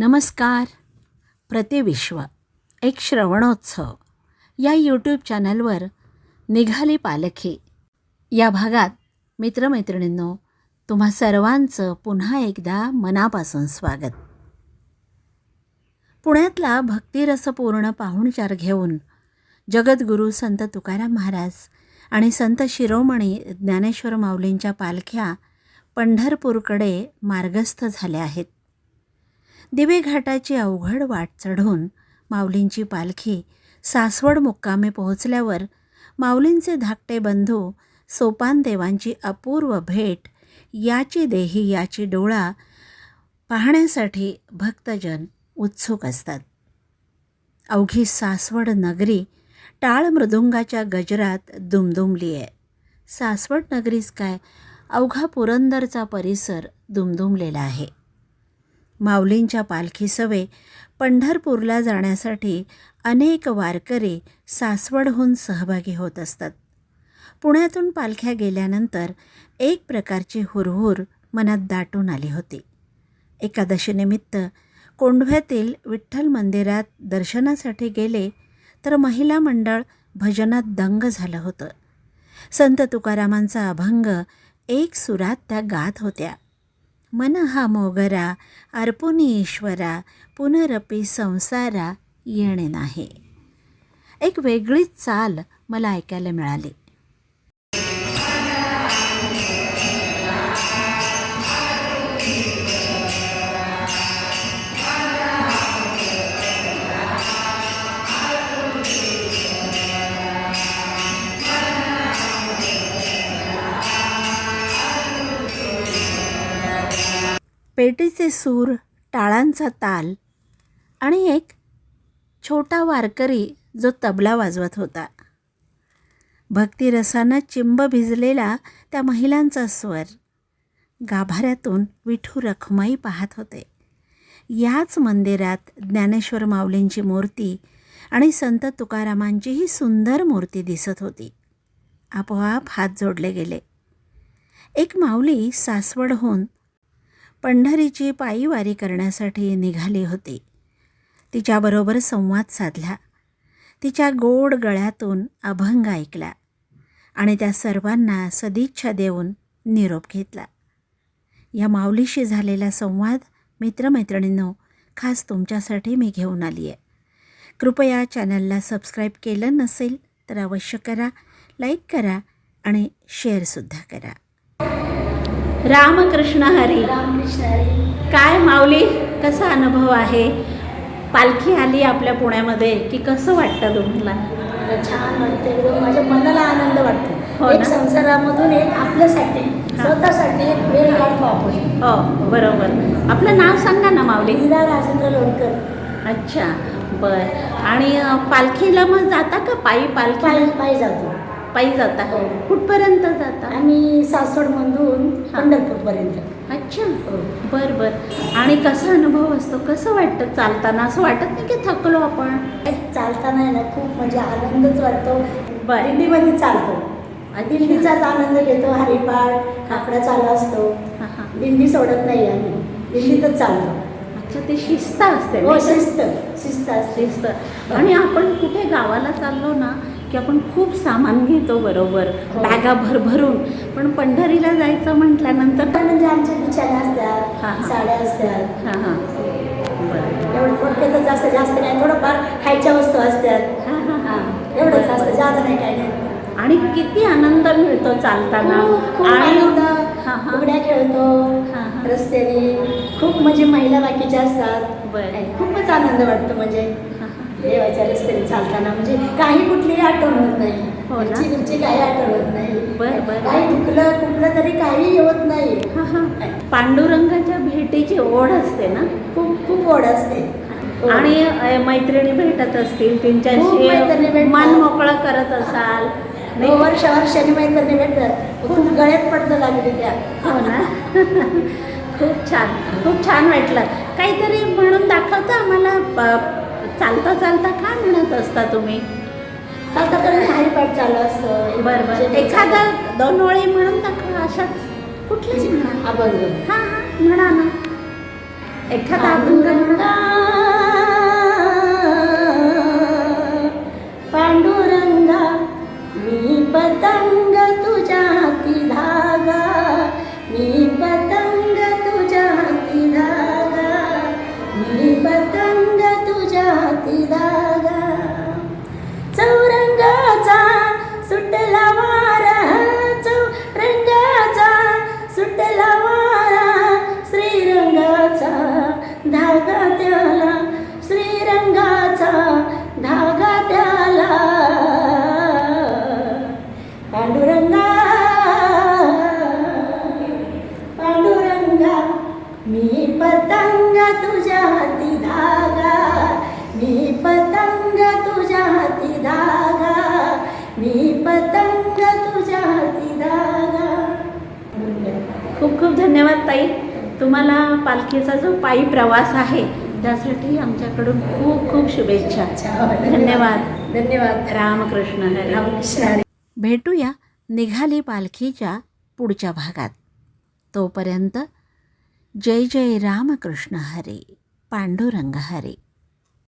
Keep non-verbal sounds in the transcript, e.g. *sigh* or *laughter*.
नमस्कार. प्रतिविश्व एक श्रवणोत्सव. या यूट्यूब चॅनलवर निघाली पालखी. या भागात मित्रमैत्रिणींनो तुम्हा सर्वांचं पुन्हा एकदा मनापासून स्वागत. पुण्यातला भक्तिरसपूर्ण पाहुणचार घेऊन जगद्गुरू संत तुकाराम महाराज आणि संत शिरोमणी ज्ञानेश्वर माऊलींच्या पालख्या पंढरपूरकडे मार्गस्थ झाल्या आहेत. दिवे घाटाची अवघड वाट चढून माऊलींची पालखी सासवड मुक्कामे पोहोचल्यावर माऊलींचे धाकटे बंधू सोपानदेवांची अपूर्व भेट याची देही याची डोळा पाहण्यासाठी भक्तजन उत्सुक असतात. अवघी सासवड नगरी टाळ मृदुंगाच्या गजरात दुमदुमली आहे. सासवड नगरीच काय अवघा पुरंदरचा परिसर दुमदुमलेला आहे. माऊलींच्या पालखी सवे पंढरपूरला जाण्यासाठी अनेक वारकरी सासवडहून सहभागी होत असतात. पुण्यातून पालख्या गेल्यानंतर एक प्रकारची हुरहुर मनात दाटून आली होती. एकादशीनिमित्त कोंढव्यातील विठ्ठल मंदिरात दर्शनासाठी गेले तर महिला मंडळ भजनात दंग झालं होतं. संत तुकारामांचा अभंग एक सुरात त्या गात होत्या. मन हा मोगरा अर्पुनी ईश्वरा पुनरपी संसारा येणे नाही. एक वेगळीच चाल मला ऐकायला मिळाली. पेटीचे सूर टाळांचा ताल आणि एक छोटा वारकरी जो तबला वाजवत होता. भक्तिरसानं चिंब भिजलेला त्या महिलांचा स्वर गाभाऱ्यातून विठू रखमाई पाहत होते. याच मंदिरात ज्ञानेश्वर माऊलींची मूर्ती आणि संत तुकारामांचीही सुंदर मूर्ती दिसत होती. आपोआप हात जोडले गेले. एक माऊली सासवडहून पंढरीची पायीवारी करण्यासाठी निघाली होती. तिच्याबरोबर संवाद साधला. तिच्या गोड गळ्यातून अभंग ऐकला आणि त्या सर्वांना सदिच्छा देऊन निरोप घेतला. या माऊलीशी झालेला संवाद मित्रमैत्रिणींनो खास तुमच्यासाठी मी घेऊन आली आहे कृपया चॅनलला सबस्क्राईब केलं नसेल तर अवश्य करा लाईक करा आणि शेअरसुद्धा करा. रामकृष्ण हरी. रामकृष्ण हरी. काय माऊली कसा अनुभव आहे? पालखी आली आपल्या पुण्यामध्ये की कसं वाटतं तुम्हाला? छान वाटतं एकदम माझ्या मनाला आनंद हो वाटतो एक ना? संसारामधून एक आपल्यासाठी हा. स्वतःसाठी एक वेळ काढतो आपण हो बरोबर. आपलं नाव सांगा ना माऊली. मीरा राजेंद्र लोणकर. अच्छा बर. आणि पालखीला मग जाता का? पायी पायी पालखी पायी जातो. पायी जाता. हो. कुठपर्यंत जाता? आम्ही सासवडमधून. पंढरपूरपर्यंत. अच्छा. हो. बर बर. आणि कसा अनुभव असतो? कसं वाटतं चालताना? असं वाटत नाही की थकलो आपण? चालताना आहे ना खूप म्हणजे आनंदच वाटतो. बर. दिंडीमध्ये चालतो. दिंडीचाच आनंद घेतो हरिपाठ काकडा चालू असतो. हां हां. दिंडी सोडत नाही आम्ही. दिंडीतच चालतो. अच्छा ते शिस्त असते हो नाही का? शिस्त. शिस्त असते. शिस्त. आणि आपण कुठे गावाला चाललो ना की आपण खूप सामान घेतो बरोबर हो. बॅगा भरभरून पण पंढरीला जायचं म्हटल्यानंतर पण म्हणजे आमच्या बिछाने असतात हा. साड्या असतात. हां हां. बरं. एवढं थोडक्यातच जास्त जास्त नाही थोडंफार खायच्या वस्तू असतात. हां हां हा. हां एवढंच असतं जास्त नाही काय नाही. आणि किती आनंद मिळतो चालताना. आणि उघड्या खेळतो हां, हां. रस्त्याने. खूप म्हणजे महिला बाकीच्या असतात खूपच आनंद वाटतो म्हणजे. देवाच्या रस्त्याने चालताना. म्हणजे काही कुठलीही आठवण होत नाही. हो ना? घरची घरची काही आठवण होत नाही. बरं, बरं. काही दुखलं कुठलं तरी काही होत नाही. हां हां. पांडुरंगाच्या भेटीची ओढ असते ना? खूप खूप ओढ असते. हो. आणि अ, मैत्रिणी भेटत असतील खूप मैत्रिणी त्यांच्याशी भेटतात. मन मोकळं करत असाल हो वर्ष वर्षाने मैत्रिणी भेटतात. खूप गळ्यात पडतं लागली त्या हो ना. *laughs* खूप छान. खूप छान वाटलं. काहीतरी म्हणून दाखवता आम्हाला प- चालता चालता काय म्हणत असता तुम्ही? चालता तर हरिपाठ चालू असतं. बरं बरं. एखादा दोन ओळी म्हणून दाखवा अशाच? कुठलीच म्हणा? अभंग हां हां. म्हणा ना. एखादा अभंग म्हणून पांडुरंगा मी पतंग धागा त्याला श्रीरंगाचा धागा त्याला. पांडुरंगा पांडुरंगा मी पतंग तुझ्या हाती धागा. मी पतंग तुझ्या हाती धागा. मी पतंग तुझ्या हाती धागा. खूप खूप धन्यवाद ताई. तुम्हाला पालखीचा जो पायी प्रवास आहे त्यासाठी आमच्याकडून खूप खूप शुभेच्छा. धन्यवाद. धन्यवाद. रामकृष्ण हरी रामकृष्ण हरी. भेटूया निघाली पालखीच्या पुढच्या भागात. तोपर्यंत जय जय रामकृष्ण हरी. पांडुरंग हरी.